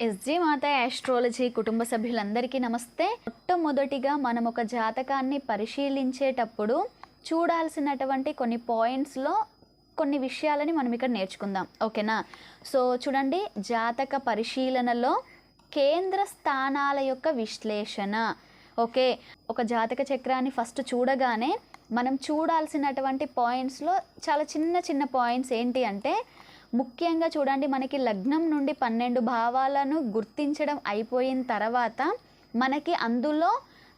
SG మాత astrology కుటుంబ సభ్యులందరికీ నమస్తే. మొట్టమొదటిగా మనం ఒక జాతకాన్ని పరిశీలించేటప్పుడు చూడాల్సినటువంటి కొన్ని పాయింట్స్లో కొన్ని విషయాలని మనం ఇక్కడ నేర్చుకుందాం. ఓకేనా? సో చూడండి జాతక పరిశీలనలో కేంద్ర స్థానాల యొక్క విశ్లేషణ. ఓకే? ఒక జాతక చక్రాన్ని ఫస్ట్ చూడగానే మనం చూడాల్సినటువంటి పాయింట్స్లో చాలా చిన్న చిన్న పాయింట్స్ ఏంటి అంటే ముఖ్యంగా చూడండి మనకి లగ్నం నుండి పన్నెండు భావాలను గుర్తించడం అయిపోయిన తర్వాత మనకి అందులో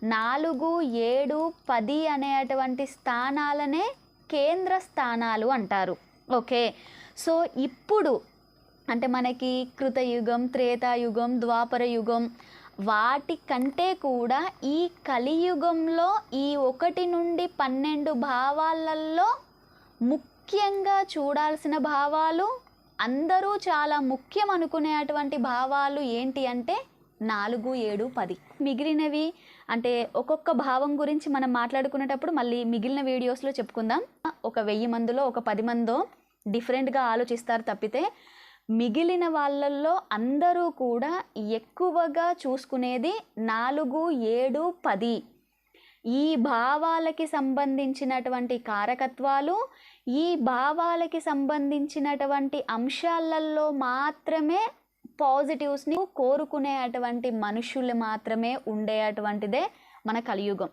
నాలుగు ఏడు పది అనేటువంటి స్థానాలనే కేంద్ర స్థానాలు అంటారు. ఓకే? సో ఇప్పుడు అంటే మనకి కృతయుగం త్రేతాయుగం ద్వాపర యుగం వాటి కంటే కూడా ఈ కలియుగంలో ఈ ఒకటి నుండి పన్నెండు భావాలలో ముఖ్యంగా చూడాల్సిన భావాలు అందరూ చాలా ముఖ్యం అనుకునేటువంటి భావాలు ఏంటి అంటే నాలుగు ఏడు పది. మిగిలినవి అంటే ఒక్కొక్క భావం గురించి మనం మాట్లాడుకునేటప్పుడు మళ్ళీ మిగిలిన వీడియోస్లో చెప్పుకుందాం. ఒక వెయ్యి మందిలో ఒక పది మందో డిఫరెంట్గా ఆలోచిస్తారు తప్పితే మిగిలిన వాళ్ళల్లో అందరూ కూడా ఎక్కువగా చూసుకునేది నాలుగు ఏడు పది. ఈ భావాలకి సంబంధించినటువంటి కారకత్వాలు ఈ భావాలకి సంబంధించినటువంటి అంశాలలో మాత్రమే పాజిటివ్స్ని కోరుకునే అటువంటి మనుషులు మాత్రమే ఉండేటువంటిదే మన కలియుగం.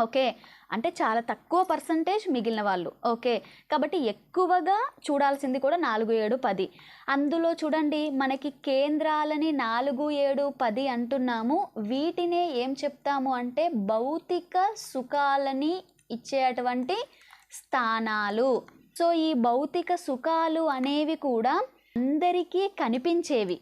ఓకే. అంటే చాలా తక్కువ పర్సంటేజ్ మిగిలిన వాళ్ళు. ఓకే. కాబట్టి ఎక్కువగా చూడాల్సింది కూడా నాలుగు ఏడు పది. అందులో చూడండి మనకి కేంద్రాలని నాలుగు ఏడు పది అంటున్నాము. వీటినే ఏం చెప్తాము అంటే భౌతిక సుఖాలని ఇచ్చేటువంటి స్థానాలు. సో ఈ భౌతిక సుఖాలు అనేవి కూడా అందరికీ కనిపించేవి.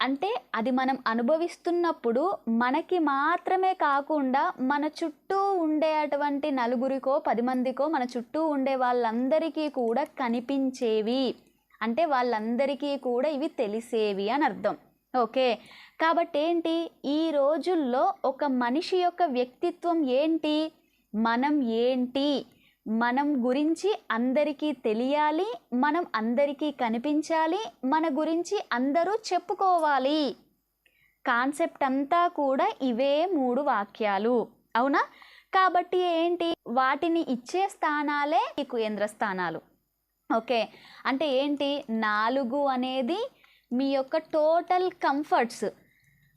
అంటే అది మనం అనుభవిస్తున్నప్పుడు మనకి మాత్రమే కాకుండా మన చుట్టూ ఉండే అటువంటి నలుగురికో పది మందికో మన చుట్టూ ఉండే వాళ్ళందరికీ కూడా కనిపించేవి. అంటే వాళ్ళందరికీ కూడా ఇవి తెలిసేవి అని అర్థం. ఓకే? కాబట్టి ఏంటి ఈ రోజుల్లో ఒక మనిషి యొక్క వ్యక్తిత్వం ఏంటి? మనం ఏంటి? మనం గురించి అందరికీ తెలియాలి మనం అందరికీ కనిపించాలి మన గురించి అందరూ చెప్పుకోవాలి. కాన్సెప్ట్ అంతా కూడా ఇవే మూడు వాక్యాలు. అవునా? కాబట్టి ఏంటి? వాటిని ఇచ్చే స్థానాలే ఈ కేంద్ర స్థానాలు. ఓకే. అంటే ఏంటి? నాలుగు అనేది మీ యొక్క టోటల్ కంఫర్ట్స్.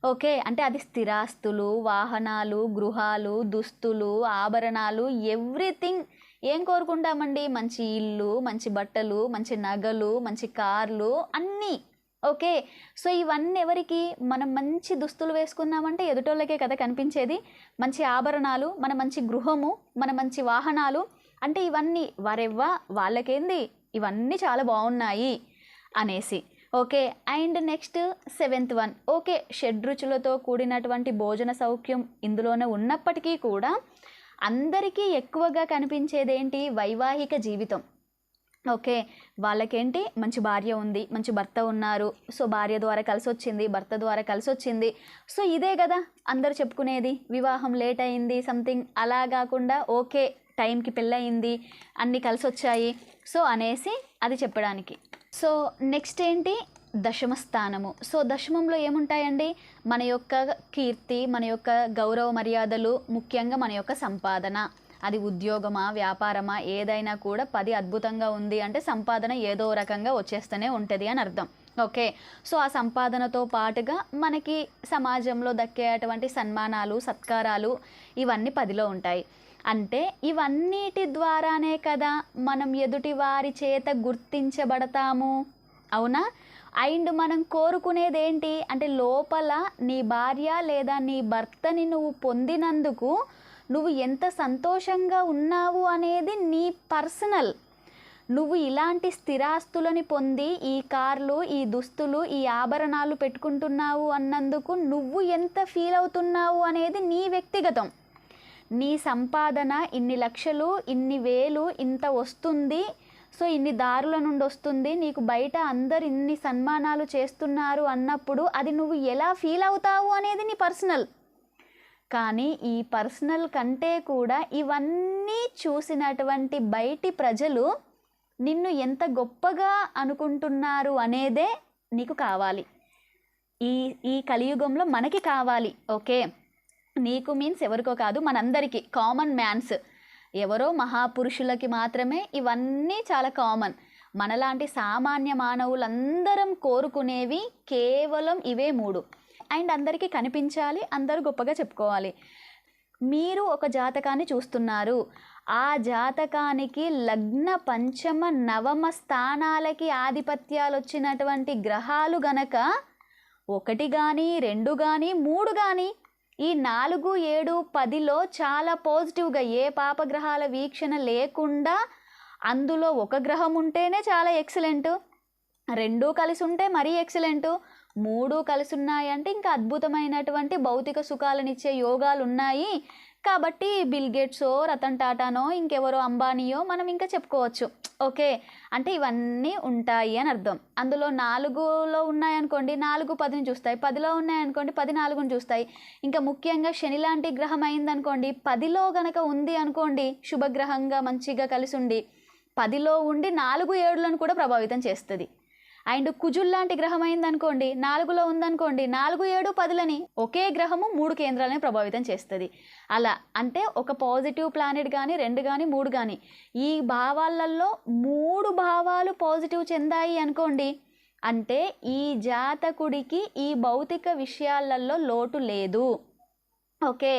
ఓకే. అంటే అది స్థిరాస్తులు వాహనాలు గృహాలు దుస్తులు ఆభరణాలు ఎవ్రీథింగ్ ఏం కోరుకుంటామండి? మంచి ఇల్లు మంచి బట్టలు మంచి నగలు మంచి కార్లు అన్నీ. ఓకే? సో ఇవన్నీ ఎవరికి? మనం మంచి దుస్తులు వేసుకున్నామంటే ఎదుటోళ్ళకే కదా కనిపించేది. మంచి ఆభరణాలు మన మంచి గృహము మన మంచి వాహనాలు. అంటే ఇవన్నీ వారెవ్వా వాళ్ళకేంది? ఇవన్నీ చాలా బాగున్నాయి అనేసి. Okay? And next seventh one. Okay? షడ్రుచులతో కూడినటువంటి భోజన సౌఖ్యం ఇందులోనే ఉన్నప్పటికీ కూడా అందరికీ ఎక్కువగా కనిపించేది ఏంటి వైవాహిక జీవితం. ఓకే వాళ్ళకేంటి? మంచి భార్య ఉంది మంచి భర్త ఉన్నారు. సో భార్య ద్వారా కలిసి వచ్చింది భర్త ద్వారా కలిసి వచ్చింది సో ఇదే కదా అందరు చెప్పుకునేది. వివాహం లేట్ అయింది సంథింగ్ అలా కాకుండా ఓకే టైంకి పెళ్ళయింది అన్నీ కలిసి వచ్చాయి సో అనేసి అది చెప్పడానికి. సో నెక్స్ట్ ఏంటి దశమ స్థానము సో దశమంలో ఏముంటాయండి? మన యొక్క కీర్తి మన యొక్క గౌరవ మర్యాదలు ముఖ్యంగా మన యొక్క సంపాదన. అది ఉద్యోగమా వ్యాపారమా ఏదైనా కూడా పది అద్భుతంగా ఉంది అంటే సంపాదన ఏదో రకంగా వచ్చేస్తూనే ఉంటుంది అని అర్థం. ఓకే? సో ఆ సంపాదనతో పాటుగా మనకి సమాజంలో దక్కేటువంటి సన్మానాలు సత్కారాలు ఇవన్నీ పదిలో ఉంటాయి. అంటే ఇవన్నిటి ద్వారానే కదా మనం ఎదుటి వారి చేత గుర్తించబడతాము. అవునా? అండ్ మనం కోరుకునేది ఏంటి అంటే లోపల నీ భార్య లేదా నీ భర్తని నువ్వు పొందినందుకు నువ్వు ఎంత సంతోషంగా ఉన్నావు అనేది నీ పర్సనల్. నువ్వు ఇలాంటి స్థిరాస్తులని పొంది ఈ కార్లు ఈ దుస్తులు ఈ ఆభరణాలు పెట్టుకుంటున్నావు అన్నందుకు నువ్వు ఎంత ఫీల్ అవుతున్నావు అనేది నీ వ్యక్తిగతం. నీ సంపాదన ఇన్ని లక్షలు ఇన్ని వేలు ఇంత వస్తుంది సో ఇన్ని దారుల నుండి వస్తుంది నీకు బయట అందరు ఇన్ని సన్మానాలు చేస్తున్నారు అన్నప్పుడు అది నువ్వు ఎలా ఫీల్ అవుతావు అనేది నీ పర్సనల్. కానీ ఈ పర్సనల్ కంటే కూడా ఇవన్నీ చూసినటువంటి బయటి ప్రజలు నిన్ను ఎంత గొప్పగా అనుకుంటున్నారు అనేదే నీకు కావాలి. ఈ ఈ కలియుగంలో మనకి కావాలి ఓకే? నీకు మీన్స్ ఎవరికో కాదు మనందరికీ కామన్ మ్యాన్స్ ఎవరో మహాపురుషులకి మాత్రమే ఇవన్నీ చాలా కామన్. మనలాంటి సామాన్య మానవులందరం కోరుకునేవి కేవలం ఇవే మూడు. అండ్ అందరికీ కనిపించాలి అందరూ గొప్పగా చెప్పుకోవాలి. మీరు ఒక జాతకాన్ని చూస్తున్నారు. ఆ జాతకానికి లగ్న పంచమ నవమ స్థానాలకి ఆధిపత్యాలు వచ్చినటువంటి గ్రహాలు గనక ఒకటి కానీ రెండు కానీ మూడు కానీ ఈ నాలుగు ఏడు పదిలో చాలా పాజిటివ్గా ఏ పాపగ్రహాల వీక్షణ లేకుండా అందులో ఒక గ్రహం ఉంటేనే చాలా ఎక్సలెంట్. రెండూ కలిసి ఉంటే మరీ ఎక్సలెంట్. మూడు కలిసి ఉన్నాయంటే ఇంకా అద్భుతమైనటువంటి భౌతిక సుఖాలనిచ్చే యోగాలు ఉన్నాయి కాబట్టి బిల్ గేట్సో రతన్ టాటానో ఇంకెవరో అంబానీయో మనం ఇంకా చెప్పుకోవచ్చు. ఓకే అంటే ఇవన్నీ ఉంటాయి అని అర్థం. అందులో నాలుగులో ఉన్నాయనుకోండి నాలుగు పదిని చూస్తాయి. పదిలో ఉన్నాయనుకోండి పది నాలుగుని చూస్తాయి. ఇంకా ముఖ్యంగా శని లాంటి గ్రహం అయిందనుకోండి పదిలో గనక ఉంది అనుకోండి శుభగ్రహంగా మంచిగా కలిసి ఉండి పదిలో ఉండి నాలుగు ఏడులను కూడా ప్రభావితం చేస్తుంది. అండ్ కుజుల్ లాంటి గ్రహం అయిందనుకోండి నాలుగులో ఉందనుకోండి నాలుగు ఏడు పదులని ఒకే గ్రహము మూడు కేంద్రాలని ప్రభావితం చేస్తుంది. అలా అంటే ఒక పాజిటివ్ ప్లానెట్ కానీ రెండు కానీ మూడు కానీ ఈ భావాలలో మూడు భావాలు పాజిటివ్ చెందాయి అనుకోండి అంటే ఈ జాతకుడికి ఈ భౌతిక విషయాలలో లోటు లేదు. ఓకే.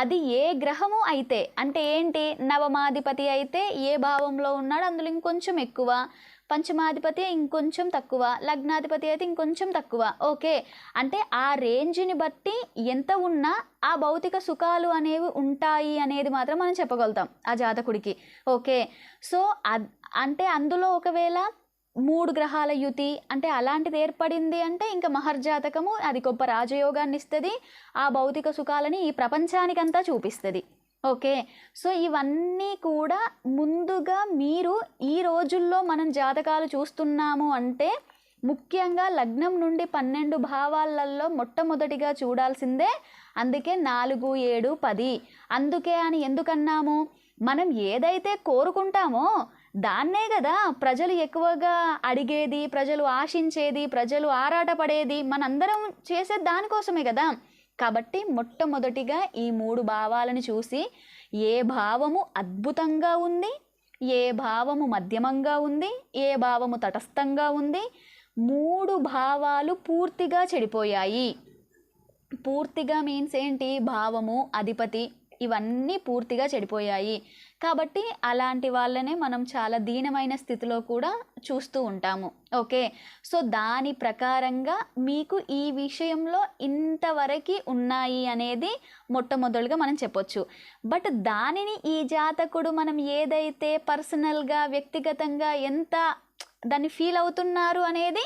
అది ఏ గ్రహము అయితే అంటే ఏంటి? నవమాధిపతి అయితే ఏ భావంలో ఉన్నాడు? అందులో ఇంకొంచెం ఎక్కువ. పంచమాధిపతి ఇంకొంచెం తక్కువ. లగ్నాధిపతి అయితే ఇంకొంచెం తక్కువ. ఓకే. అంటే ఆ రేంజ్ని బట్టి ఎంత ఉన్నా ఆ భౌతిక సుఖాలు అనేవి ఉంటాయి అనేది మాత్రం మనం చెప్పగలుగుతాం ఆ జాతకుడికి. ఓకే. సో అంటే అందులో ఒకవేళ మూడు గ్రహాల యుతి అంటే అలాంటిది ఏర్పడింది అంటే ఇంకా మహర్జాతకము అది గొప్ప రాజయోగాన్ని ఇస్తుంది ఆ భౌతిక సుఖాలని ఈ ప్రపంచానికంతా చూపిస్తుంది. ఓకే? సో ఇవన్నీ కూడా ముందుగా మీరు ఈ రోజుల్లో మనం జాతకాలు చూస్తున్నాము అంటే ముఖ్యంగా లగ్నం నుండి పన్నెండు భావాలలో మొట్టమొదటిగా చూడాల్సిందే అందుకే నాలుగు ఏడు పది. అందుకే అని ఎందుకన్నాము? మనం ఏదైతే కోరుకుంటామో దాన్నే కదా ప్రజలు ఎక్కువగా అడిగేది ప్రజలు ఆశించేది ప్రజలు ఆరాటపడేది మనందరం చేసే దానికోసమే కదా. కాబట్టి మొట్టమొదటిగా ఈ మూడు భావాలను చూసి ఏ భావము అద్భుతంగా ఉంది ఏ భావము మధ్యమంగా ఉంది ఏ భావము తటస్థంగా ఉంది మూడు భావాలు పూర్తిగా చెడిపోయాయి. పూర్తిగా మీన్స్ ఏంటి? భావము అధిపతి ఇవన్నీ పూర్తిగా చెడిపోయాయి. కాబట్టి అలాంటి వాళ్ళనే మనం చాలా దీనమైన స్థితిలో కూడా చూస్తూ ఉంటాము. ఓకే? సో దాని ప్రకారంగా మీకు ఈ విషయంలో ఇంతవరకు ఉన్నాయి అనేది మొట్టమొదలుగా మనం చెప్పొచ్చు. బట్ దానిని ఈ జాతకుడు మనం ఏదైతే పర్సనల్గా వ్యక్తిగతంగా ఎంత దాన్ని ఫీల్ అవుతున్నారు అనేది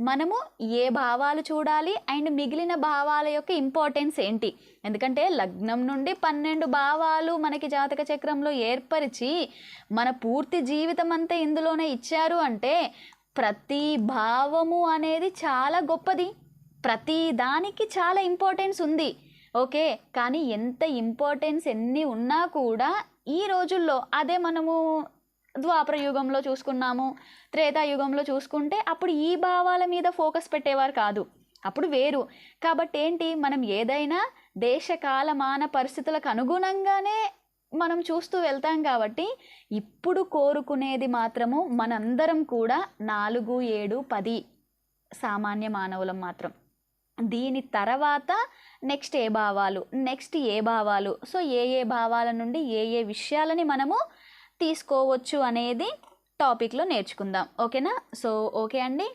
మనము ఏ భావాలు చూడాలి అండ్ మిగిలిన భావాల యొక్క ఇంపార్టెన్స్ ఏంటి? ఎందుకంటే లగ్నం నుండి పన్నెండు భావాలు మనకి జాతక చక్రంలో ఏర్పరిచి మన పూర్తి జీవితం అంతా ఇందులోనే ఇచ్చారు అంటే ప్రతి భావము అనేది చాలా గొప్పది. ప్రతి దానికి చాలా ఇంపార్టెన్స్ ఉంది. ఓకే? కానీ ఎంత ఇంపార్టెన్స్ ఎన్ని ఉన్నా కూడా ఈ రోజుల్లో అదే మనము ద్వాపర యుగంలో చూసుకున్నాము త్రేతాయుగంలో చూసుకుంటే అప్పుడు ఈ భావాల మీద ఫోకస్ పెట్టేవారు కాదు. అప్పుడు వేరు. కాబట్టి ఏంటి మనం ఏదైనా దేశకాల మాన పరిస్థితులకు అనుగుణంగానే మనం చూస్తూ వెళ్తాం కాబట్టి ఇప్పుడు కోరుకునేది మాత్రము మనందరం కూడా నాలుగు ఏడు పది సామాన్య మానవులం మాత్రం. దీని తర్వాత నెక్స్ట్ ఏ భావాలు? నెక్స్ట్ ఏ భావాలు? సో ఏ ఏ భావాల నుండి ఏ ఏ విషయాలని మనము తీసుకోవచ్చు అనేది టాపిక్లో నేర్చుకుందాం. ఓకేనా? సో ఓకే అండి.